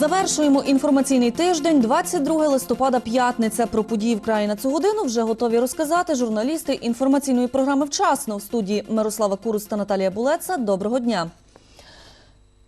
Завершуємо інформаційний тиждень. 22 листопада, п'ятниця. Про події в краї на цю годину вже готові розказати журналісти інформаційної програми «Вчасно» в студії Мирослава Курус та Наталія Булеца. Доброго дня.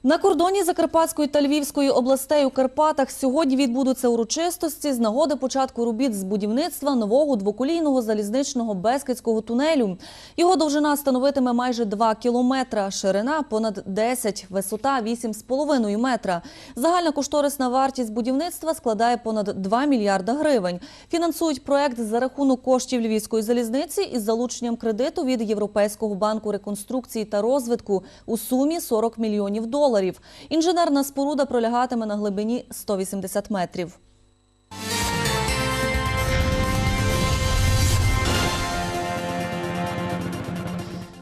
На кордоні Закарпатської та Львівської областей у Карпатах сьогодні відбудуться урочистості з нагоди початку робіт з будівництва нового двоколійного залізничного Бескидського тунелю. Його довжина становитиме майже 2 кілометра, ширина понад 10, висота 8,5 метра. Загальна кошторисна вартість будівництва складає понад 2 мільярда гривень. Фінансують проект за рахунок коштів Львівської залізниці із залученням кредиту від Європейського банку реконструкції та розвитку у сумі 40 мільйонів доларів. Інженерна споруда пролягатиме на глибині 180 метрів.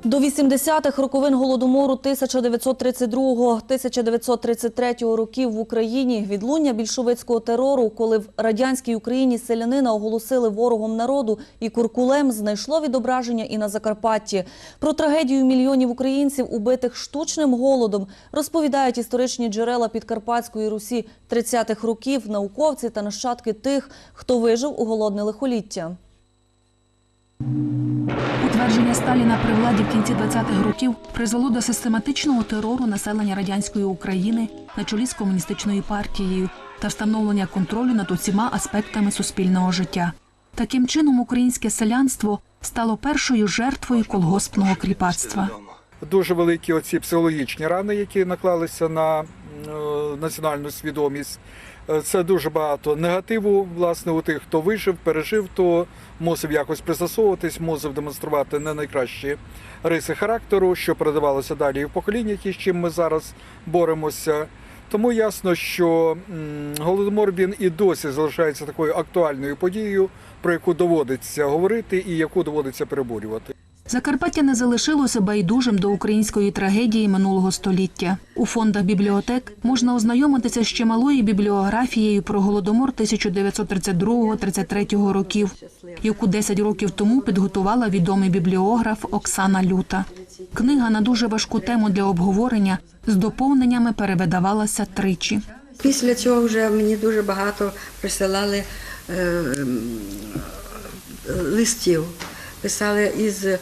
До 80-х роковин голодомору 1932-1933 років в Україні відлуння більшовицького терору, коли в радянській Україні селянина оголосили ворогом народу і куркулем, знайшло відображення і на Закарпатті. Про трагедію мільйонів українців, убитих штучним голодом, розповідають історичні джерела Підкарпатської Русі 30-х років, науковці та нащадки тих, хто вижив у голодне лихоліття. Утвердження Сталіна при владі в кінці 20-х років призвело до систематичного терору населення радянської України на чолі з комуністичною партією та встановлення контролю над усіма аспектами суспільного життя. Таким чином, українське селянство стало першою жертвою колгоспного кріпацтва. дуже великі оці психологічні рани, які наклалися на національну свідомість. Е, Це дуже багато негативу, власне, у тих, хто вижив, пережив, то мусив якось пристосовуватись, мусив демонструвати не найкращі риси характеру, що передавалося далі і в поколіннях, і з чим ми зараз боремося. Тому ясно, що голодомор він і досі залишається такою актуальною подією, про яку доводиться говорити і яку доводиться переборювати. Закарпаття не залишилося байдужим до української трагедії минулого століття. У фондах бібліотек можна ознайомитися з чималою бібліографією про голодомор 1932-33 років, яку 10 років тому підготувала відомий бібліограф Оксана Люта. Книга на дуже важку тему для обговорення з доповненнями перевидавалася тричі. Після цього вже мені дуже багато присилали е, м, листів. Писали із е,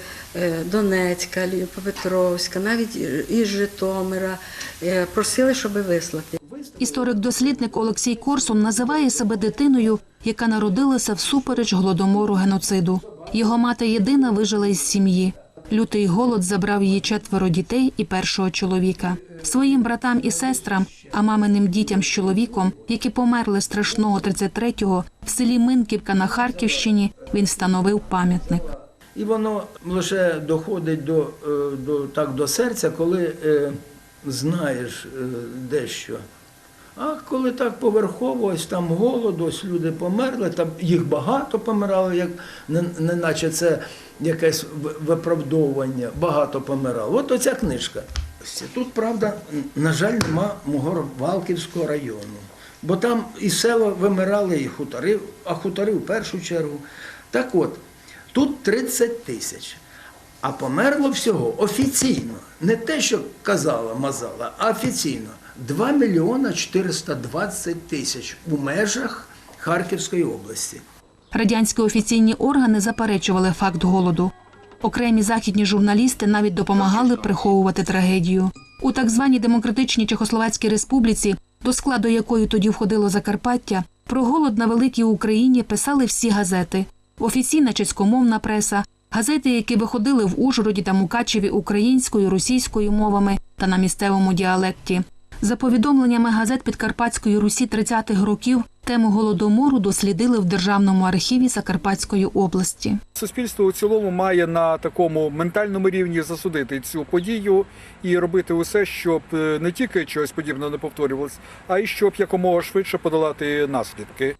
Донецька, Ліпопетровська, навіть із Житомира. Е, Просили, щоб вислати. Історик-дослідник Олексій Корсун називає себе дитиною, яка народилася всупереч голодомору геноциду. Його мати єдина вижила із сім'ї. Лютий голод забрав її четверо дітей і першого чоловіка. Своїм братам і сестрам, а маминим дітям з чоловіком, які померли страшного 33-го, в селі Минківка на Харківщині, він встановив пам'ятник. І воно лише доходить до, е, до, так, до серця, коли е, знаєш е, дещо. А коли так поверхово, ось там голод, ось люди померли, там їх багато помирало, як не, не наче це якесь виправдовування, багато помирало. От оця книжка. Тут, правда, на жаль, нема мого Валківського району. Бо там і села вимирали, і хутори, а хутори в першу чергу. Так от, тут 30 тисяч. А померло всього офіційно. Не те, що казала Мазала, а офіційно 2 мільйона 420 тисяч у межах Харківської області. Радянські офіційні органи заперечували факт голоду. Окремі західні журналісти навіть допомагали приховувати трагедію. У так званій демократичній Чехословацькій республіці, до складу якої тоді входило Закарпаття, про голод на великій Україні писали всі газети: офіційна чеськомовна преса, газети, які виходили в Ужгороді та Мукачеві українською, російською мовами та на місцевому діалекті. За повідомленнями газет Підкарпатської Русі 30-х років, тему голодомору дослідили в Державному архіві Закарпатської області. Суспільство у цілому має на такому ментальному рівні засудити цю подію і робити усе, щоб е, не тільки чогось подібного не повторювалось, а й щоб якомога швидше подолати наслідки.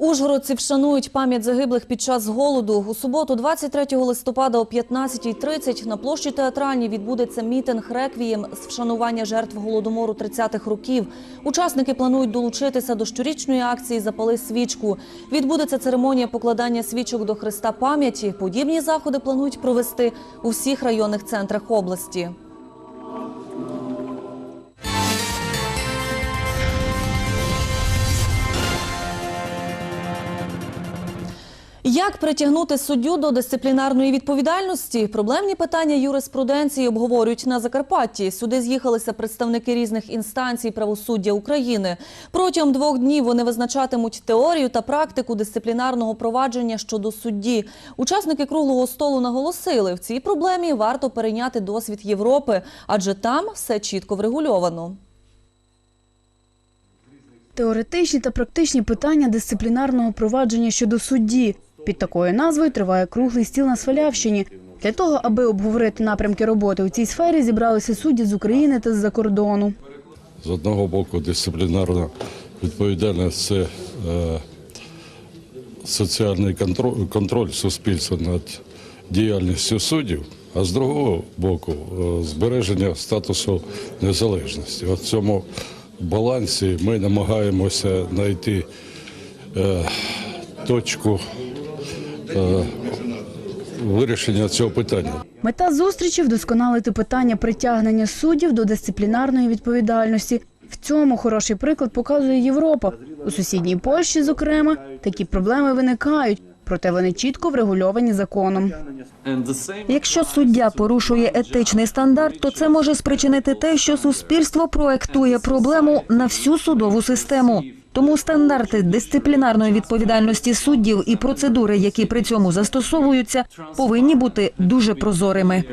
Ужгородці вшанують пам'ять загиблих під час голоду. У суботу, 23 листопада о 15.30 на площі театральній відбудеться мітинг реквієм з вшанування жертв голодомору 30-х років. Учасники планують долучитися до щорічної акції Запали свічку. Відбудеться церемонія покладання свічок до Христа пам'яті. Подібні заходи планують провести у всіх районних центрах області. Як притягнути суддю до дисциплінарної відповідальності? Проблемні питання юриспруденції обговорюють на Закарпатті. Сюди з'їхалися представники різних інстанцій правосуддя України. Протягом двох днів вони визначатимуть теорію та практику дисциплінарного провадження щодо судді. Учасники круглого столу наголосили, в цій проблемі варто перейняти досвід Європи, адже там все чітко врегульовано. Теоретичні та практичні питання дисциплінарного провадження щодо судді. Під такою назвою триває круглий стіл на Свалявщині. Для того, аби обговорити напрямки роботи у цій сфері, зібралися судді з України та з-за кордону. З одного боку, дисциплінарна відповідальність це е, соціальний контроль, контроль суспільства над діяльністю суддів, а з другого боку е, збереження статусу незалежності. От в цьому балансі ми намагаємося знайти е, точку вирішення цього питання. Мета зустрічі вдосконалити питання притягнення суддів до дисциплінарної відповідальності. В цьому хороший приклад показує Європа. У сусідній Польщі, зокрема, такі проблеми виникають, проте вони чітко врегульовані законом. Якщо суддя порушує етичний стандарт, то це може спричинити те, що суспільство проектує проблему на всю судову систему. Тому стандарти дисциплінарної відповідальності суддів і процедури, які при цьому застосовуються, повинні бути дуже прозорими.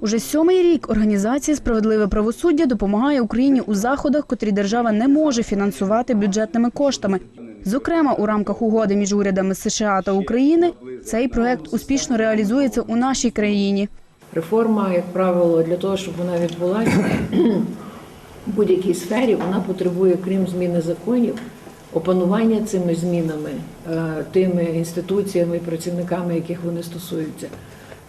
Уже сьомий рік організація Справедливе правосуддя допомагає Україні у заходах, котрі держава не може фінансувати бюджетними коштами. Зокрема, у рамках угоди між урядами США та України цей проект успішно реалізується у нашій країні. Реформа, як правило, для того, щоб вона відбулася в будь-якій сфері, вона потребує, крім зміни законів, опанування цими змінами, е, тими інституціями і працівниками, яких вони стосуються.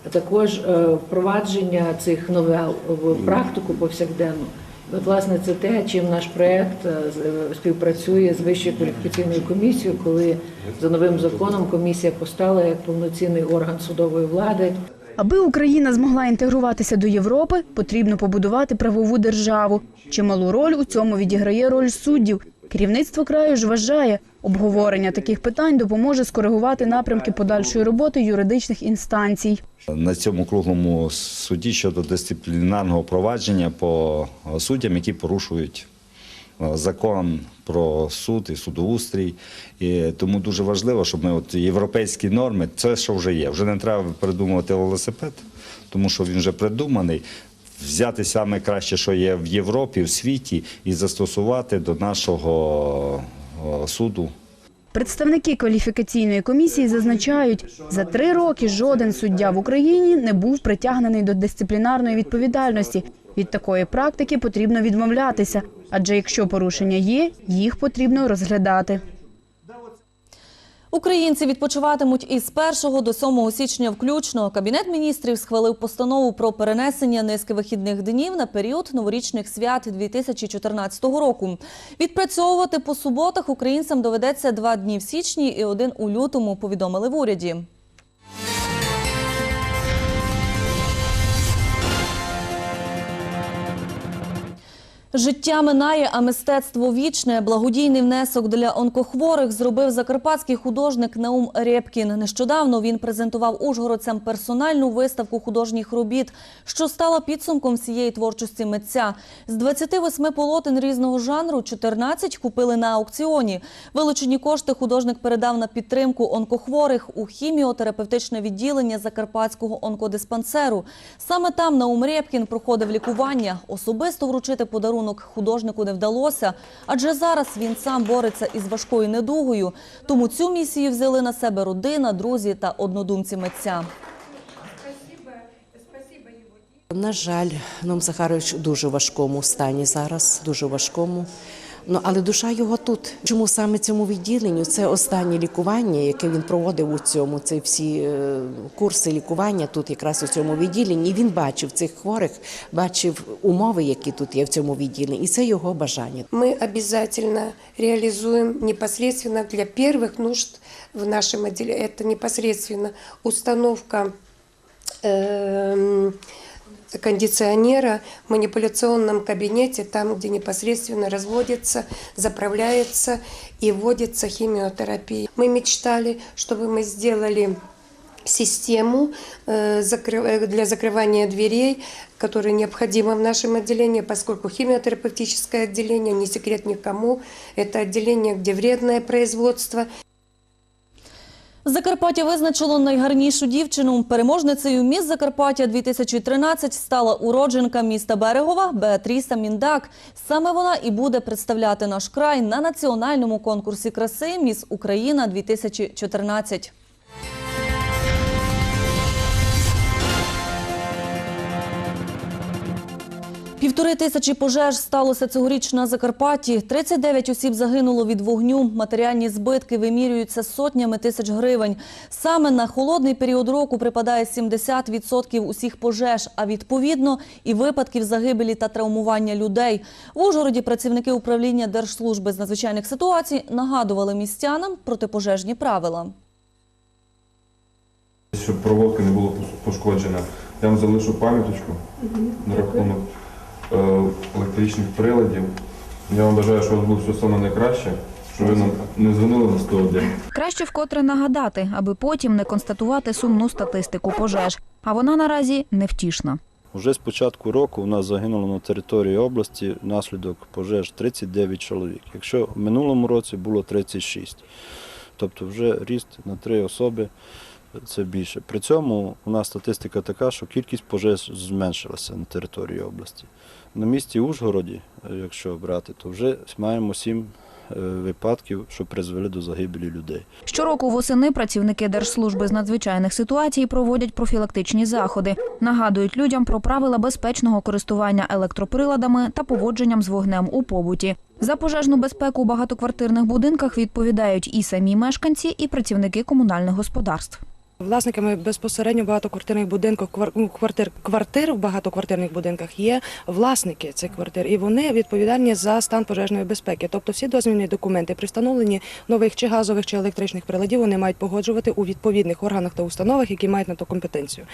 А також е, впровадження цих новел в практику повсякденну. От, власне, це те, чим наш проект з- е, співпрацює з Вищою кваліфікаційною комісією, коли за новим законом комісія постала як повноцінний орган судової влади. Аби Україна змогла інтегруватися до Європи, потрібно побудувати правову державу. Чималу роль у цьому відіграє роль суддів. Керівництво краю ж вважає, обговорення таких питань допоможе скоригувати напрямки подальшої роботи юридичних інстанцій. На цьому круглому суді щодо дисциплінарного провадження по суддям, які порушують закон про суд і судоустрій. І тому дуже важливо, щоб ми от європейські норми, це що вже є. Вже не треба придумувати велосипед, тому що він вже придуманий. Взяти саме краще, що є в Європі, в світі, і застосувати до нашого е, суду Представники кваліфікаційної комісії зазначають, за три роки жоден суддя в Україні не був притягнений до дисциплінарної відповідальності. Від такої практики потрібно відмовлятися, адже якщо порушення є, їх потрібно розглядати. Українці відпочиватимуть із 1 до 7 січня включно. Кабінет міністрів схвалив постанову про перенесення низки вихідних днів на період новорічних свят 2014 року. Відпрацьовувати по суботах українцям доведеться два дні в січні і один у лютому, повідомили в уряді. Життя минає, а мистецтво вічне. Благодійний внесок для онкохворих зробив закарпатський художник Наум Рєпкін. Нещодавно він презентував ужгородцям персональну виставку художніх робіт, що стала підсумком всієї творчості митця. З 28 полотен різного жанру 14 купили на аукціоні. Вилучені кошти художник передав на підтримку онкохворих у хіміотерапевтичне відділення Закарпатського онкодиспансеру. Саме там Наум Рєпкін проходив лікування. Особисто вручити подарунок художнику не вдалося, адже зараз він сам бореться із важкою недугою. Тому цю місію взяли на себе родина, друзі та однодумці митця. На жаль, Ном Захарович дуже важкому стані зараз, дуже важкому. Ну, але душа його тут. Чому саме цьому відділенню? Це останнє лікування, яке він проводив у цьому. Це всі е, курси лікування тут, якраз у цьому відділенні. І він бачив цих хворих, бачив умови, які тут є в цьому відділенні, і це його бажання. Мы обязательно реализуем непосредственно для первых нужд в нашем отделе. Это непосредственно установка эм, кондиционера в манипуляционном кабинете, там, где непосредственно разводится, заправляется и вводится химиотерапия. Мы мечтали, чтобы мы сделали систему э, закры- э, для закрывания дверей, которая необходима в нашем отделении, поскольку химиотерапевтическое отделение, не секрет никому, это отделение, где вредное производство, Закарпаття визначило найгарнішу дівчину. Переможницею міс Закарпаття 2013 стала уродженка міста Берегова Беатріса Міндак. Саме вона і буде представляти наш край на національному конкурсі краси Міс Україна 2014. Півтори тисячі пожеж сталося цьогоріч на Закарпатті. 39 осіб загинуло від вогню. Матеріальні збитки вимірюються сотнями тисяч гривень. Саме на холодний період року припадає 70% усіх пожеж, а відповідно і випадків загибелі та травмування людей. В Ужгороді працівники управління Держслужби з надзвичайних ситуацій нагадували містянам протипожежні правила. Щоб проводка не була пошкоджена, я вам залишу пам'яточку на рахунок електричних приладів. Я вам бажаю, щоб у вас було все саме найкраще, щоб ви нам не дзвонили на 101. Краще вкотре нагадати, аби потім не констатувати сумну статистику пожеж. А вона наразі невтішна. Уже з початку року у нас загинуло на території області внаслідок пожеж 39 чоловік. Якщо в минулому році було 36. Тобто вже ріст на три особи це більше. При цьому у нас статистика така, що кількість пожеж зменшилася на території області. На місті Ужгороді, е, якщо брати, то вже маємо сім е, випадків, що призвели до загибелі людей. Щороку восени працівники Держслужби з надзвичайних ситуацій проводять профілактичні заходи, нагадують людям про правила безпечного користування електроприладами та поводженням з вогнем у побуті. За пожежну безпеку у багатоквартирних будинках відповідають і самі мешканці, і працівники комунальних господарств. Власниками безпосередньо багатоквартирних будинків, ну, квартир, квартир в багатоквартирних будинках є власники цих квартир, і вони відповідальні за стан пожежної безпеки. Тобто всі дозвільні документи при встановленні нових чи газових чи електричних приладів вони мають погоджувати у відповідних органах та установах, які мають на то компетенцію.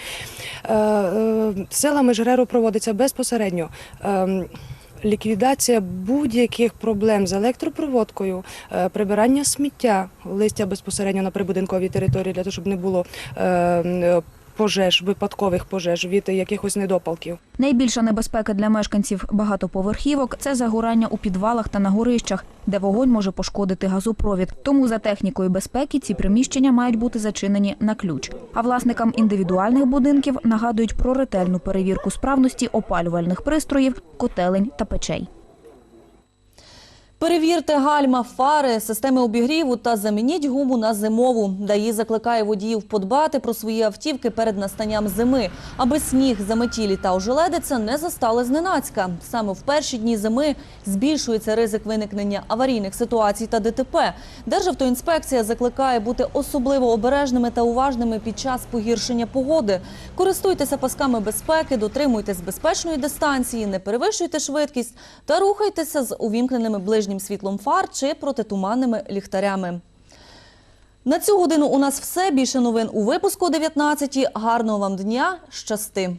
Е, е, Силами ЖРЕРу проводиться безпосередньо. Ліквідація будь-яких проблем з електропроводкою, е, прибирання сміття, листя безпосередньо на прибудинковій території для того, щоб не було е, е, пожеж, випадкових пожеж від якихось недопалків. Найбільша небезпека для мешканців багатоповерхівок це загорання у підвалах та на горищах, де вогонь може пошкодити газопровід. Тому за технікою безпеки ці приміщення мають бути зачинені на ключ. А власникам індивідуальних будинків нагадують про ретельну перевірку справності опалювальних пристроїв, котелень та печей. Перевірте гальма, фари, системи обігріву та замініть гуму на зимову. ДАІ закликає водіїв подбати про свої автівки перед настанням зими, аби сніг, заметілі та ожеледиця не застали зненацька. Саме в перші дні зими збільшується ризик виникнення аварійних ситуацій та ДТП. Державтоінспекція закликає бути особливо обережними та уважними під час погіршення погоди. Користуйтеся пасками безпеки, дотримуйтесь безпечної дистанції, не перевищуйте швидкість та рухайтеся з увімкненими ближнім світлом фар чи протитуманними ліхтарями. На цю годину у нас все. Більше новин у випуску о 19. Гарного вам дня. Щасти!